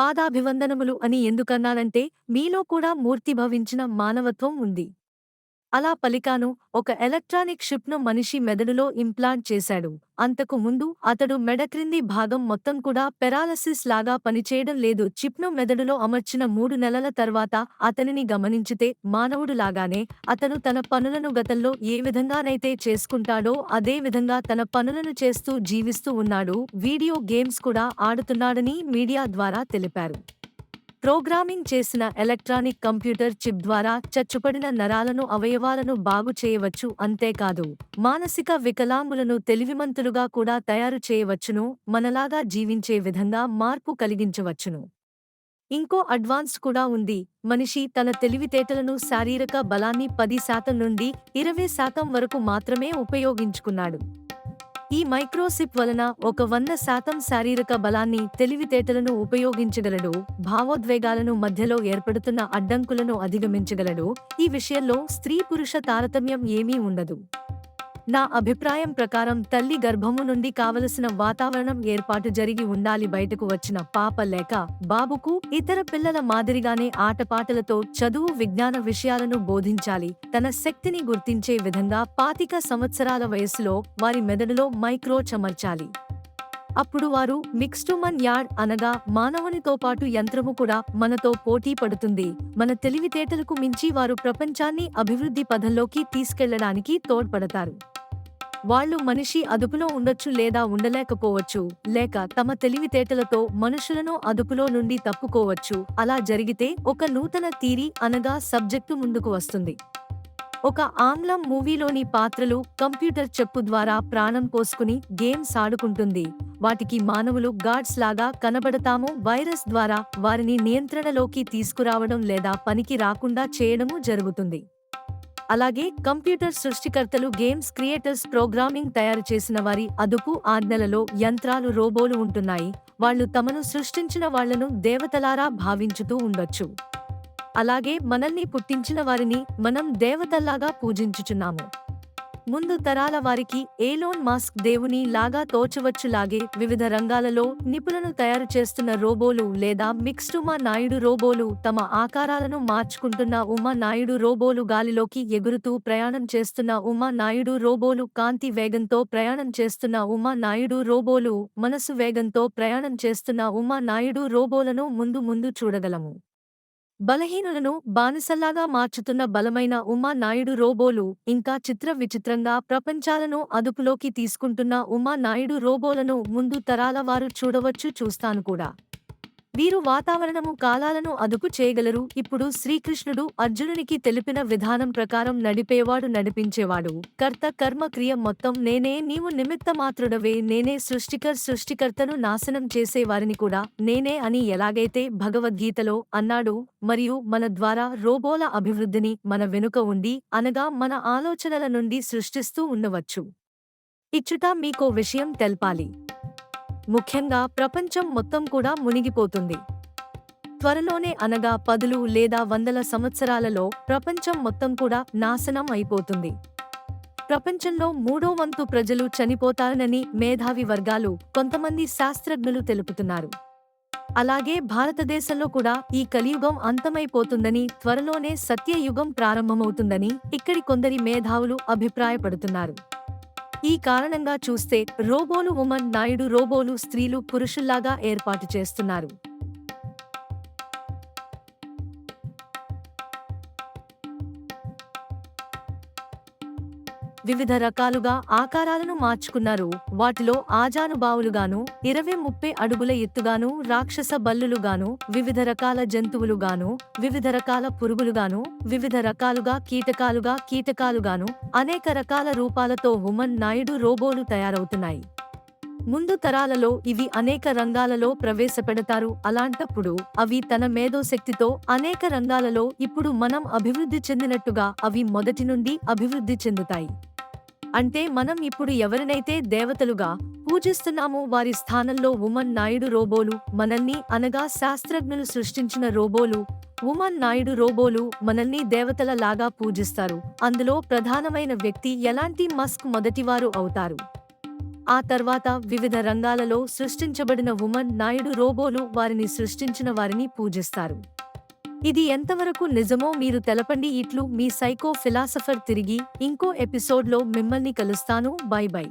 పాదాభివందనములు అని ఎందుకన్నానంటే మీలో కూడా మూర్తిభవించిన మానవత్వం ఉంది. అలా పలికాను. ఒక ఎలక్ట్రానిక్ షిప్ను మనిషి మెదడులో ఇంప్లాంట్ చేశాడు. అంతకు ముందు అతడు మెడ క్రింది భాగం మొత్తం కూడా పెరాలసిస్ లాగా పనిచేయడం లేదు. చిప్ను మెదడులో అమర్చిన మూడు నెలల తర్వాత అతనిని గమనించితే మానవుడు లాగానే అతను తన పనులను గతంలో ఏ విధంగానైతే చేసుకుంటాడో అదే విధంగా తన పనులను చేస్తూ జీవిస్తూ ఉన్నాడు. వీడియో గేమ్స్ కూడా ఆడుతున్నాడని మీడియా ద్వారా తెలిపారు. ప్రోగ్రామింగ్ చేసిన ఎలక్ట్రానిక్ కంప్యూటర్ చిప్ ద్వారా చచ్చుపడిన నరాలను అవయవాలను బాగు చేయవచ్చు. అంతేకాదు మానసిక వికలాంగులను తెలివిమంతులుగా కూడా తయారు చేయవచ్చును మనలాగా జీవించే విధంగా మార్పు కలిగించవచ్చును. ఇంకో అడ్వాన్స్ కూడా ఉంది. మనిషి తన తెలివితేటలను శారీరక బలాన్ని పది శాతం నుండి ఇరవై శాతం వరకు మాత్రమే ఉపయోగించుకున్నాడు. ఈ మైక్రోసిప్ వలన ఒక వంద శాతం శారీరక బలాన్ని తెలివితేటలను ఉపయోగించగలడు భావోద్వేగాలను మధ్యలో ఏర్పడుతున్న అడ్డంకులను అధిగమించగలడు. ఈ విషయంలో స్త్రీ పురుష తారతమ్యం ఏమీ ఉండదు. నా అభిప్రాయం ప్రకారం తల్లి గర్భము నుండి కావలసిన వాతావరణం ఏర్పాటు జరిగి ఉండాలి బయటకు వచ్చిన పాప లేక బాబుకు ఇతర పిల్లల మాదిరిగానే ఆటపాటలతో చదువు విజ్ఞాన విషయాలను బోధించాలి. తన శక్తిని గుర్తించే విధంగా పాతిక సంవత్సరాల వయసులో వారి మెదడులో మైక్రో చమర్చాలి. అప్పుడు వారు మిక్స్టుమన్ యార్డ్ అనగా మానవునితో పాటు యంత్రము కూడా మనతో పోటీ పడుతుంది. మన తెలివితేటలకు మించి వారు ప్రపంచాన్ని అభివృద్ధి పదంలోకి తీసుకెళ్ళడానికి తోడ్పడతారు. వాళ్ళు మనిషి అదుపులో ఉండొచ్చు లేదా ఉండలేకపోవచ్చు లేక తమ తెలివితేటలతో మనుషులను అదుపులో నుండి తప్పుకోవచ్చు. అలా జరిగితే ఒక నూతన తీరి అనగా సబ్జెక్టు ముందుకు వస్తుంది. ఒక ఆంగ్లం మూవీలోని పాత్రలు కంప్యూటర్ చెప్పు ద్వారా ప్రాణం పోసుకుని గేమ్స్ ఆడుకుంటుంది. వాటికి మానవులు గాడ్స్ లాగా కనబడతాము వైరస్ ద్వారా వారిని నియంత్రణలోకి తీసుకురావడం లేదా పనికి రాకుండా చేయడము జరుగుతుంది. అలాగే కంప్యూటర్ సృష్టికర్తలు గేమ్స్ క్రియేటర్స్ ప్రోగ్రామింగ్ తయారు చేసిన వారి అదుపు ఆజ్ఞలలో యంత్రాలు రోబోలు ఉంటున్నాయి. వాళ్ళు తమను సృష్టించిన వాళ్ళను దేవతలారా భావించుతూ ఉండొచ్చు. అలాగే మనల్ని పుట్టించిన వారిని మనం దేవతల్లాగా పూజించుచున్నాము. ముందు తరాల వారికి ఏలోన్ మాస్క్ దేవుని లాగా తోచవచ్చులాగే వివిధ రంగాలలో నిపుణులు తయారు చేస్తున్న రోబోలు లేదా మిక్స్డ్ ఉమా నాయుడు రోబోలు తమ ఆకారాలను మార్చుకుంటున్న ఉమా నాయుడు రోబోలు గాలిలోకి ఎగురుతూ ప్రయాణం చేస్తున్న ఉమా నాయుడు రోబోలు కాంతి వేగంతో ప్రయాణం చేస్తున్న ఉమా నాయుడు రోబోలు మనసు వేగంతో ప్రయాణం చేస్తున్న ఉమా నాయుడు రోబోలను ముందు ముందు చూడగలము. బలహీనులను బానిసల్లాగా మార్చుతున్న బలమైన ఉమా నాయుడు రోబోలు ఇంకా చిత్ర విచిత్రంగా ప్రపంచాలను అదుపులోకి తీసుకుంటున్న ఉమా నాయుడు రోబోలను ముందు తరాల వారు చూడవచ్చు చూస్తాను కూడా. వీరు వాతావరణము కాలాలను అదుపు చేయగలరు. ఇప్పుడు శ్రీకృష్ణుడు అర్జునునికి తెలిపిన విధానం ప్రకారం నడిపేవాడు నడిపించేవాడు. కర్త కర్మ క్రియ మొత్తం నేనే నీవు నిమిత్త మాత్రుడవే నేనే సృష్టికర్ సృష్టికర్తను నాశనం చేసేవారిని కూడా నేనే అని ఎలాగైతే భగవద్గీతలో అన్నాడు మరియు మన ద్వారా రోబోల అభివృద్ధిని మన వెనుక ఉండి అనగా మన ఆలోచనల నుండి సృష్టిస్తూ ఉండవచ్చు. ఇచ్చుట మీకో విషయం తెల్పాలి. ముఖ్యంగా ప్రపంచం మొత్తం కూడా మునిగిపోతుంది. త్వరలోనే అనగా పదులు లేదా వందల సంవత్సరాలలో ప్రపంచం మొత్తం కూడా నాశనం అయిపోతుంది. ప్రపంచంలో మూడో వంతు ప్రజలు చనిపోతారనని మేధావి వర్గాలు కొంతమంది శాస్త్రజ్ఞులు తెలుపుతున్నారు. అలాగే భారతదేశంలో కూడా ఈ కలియుగం అంతమైపోతుందని త్వరలోనే సత్యయుగం ప్రారంభమవుతుందని ఇక్కడి కొందరి మేధావులు అభిప్రాయపడుతున్నారు. ఈ కారణంగా చూస్తే రోబోలు ఉమన్ నాయుడు రోబోలు స్త్రీలు పురుషుల్లాగా ఏర్పాటు చేస్తున్నారు. వివిధ రకాలుగా ఆకారాలను మార్చుకున్నారు. వాటిలో ఆజానుబావులుగాను ఇరవై ముప్పై అడుగుల ఎత్తుగాను రాక్షస బల్లులుగాను వివిధ రకాల జంతువులుగాను వివిధ రకాల పురుగులుగాను వివిధ రకాలుగా కీటకాలుగా కీటకాలుగాను అనేక రకాల రూపాలతో హుమన్ నాయుడు రోబోలు తయారవుతున్నాయి. ముందు తరాలలో ఇవి అనేక రంగాలలో ప్రవేశపెడతారు. అలాంటప్పుడు అవి తన మేధోశక్తితో అనేక రంగాలలో ఇప్పుడు మనం అభివృద్ధి చెందినట్టుగా అవి మొదటి నుండి అభివృద్ధి చెందుతాయి. అంటే మనం ఇప్పుడు ఎవరినైతే దేవతలుగా పూజిస్తున్నామో వారి స్థానంలో ఉమన్ నాయుడు రోబోలు మనల్ని అనగా శాస్త్రజ్ఞులు సృష్టించిన రోబోలు ఉమన్ నాయుడు రోబోలు మనల్ని దేవతల లాగా పూజిస్తారు. అందులో ప్రధానమైన వ్యక్తి ఎలాంటి మస్క్ మొదటివారు అవుతారు? ఆ తర్వాత వివిధ రంగాలలో సృష్టించబడిన ఉమన్ నాయుడు రోబోలు వారిని సృష్టించిన వారిని పూజిస్తారు. ఇది ఎంతవరకు నిజమో మీరు తెలపండి. ఇట్లు మీ సైకో ఫిలాసఫర్ తిరిగి ఇంకో ఎపిసోడ్లో మిమ్మల్ని కలుస్తాను. Bye bye.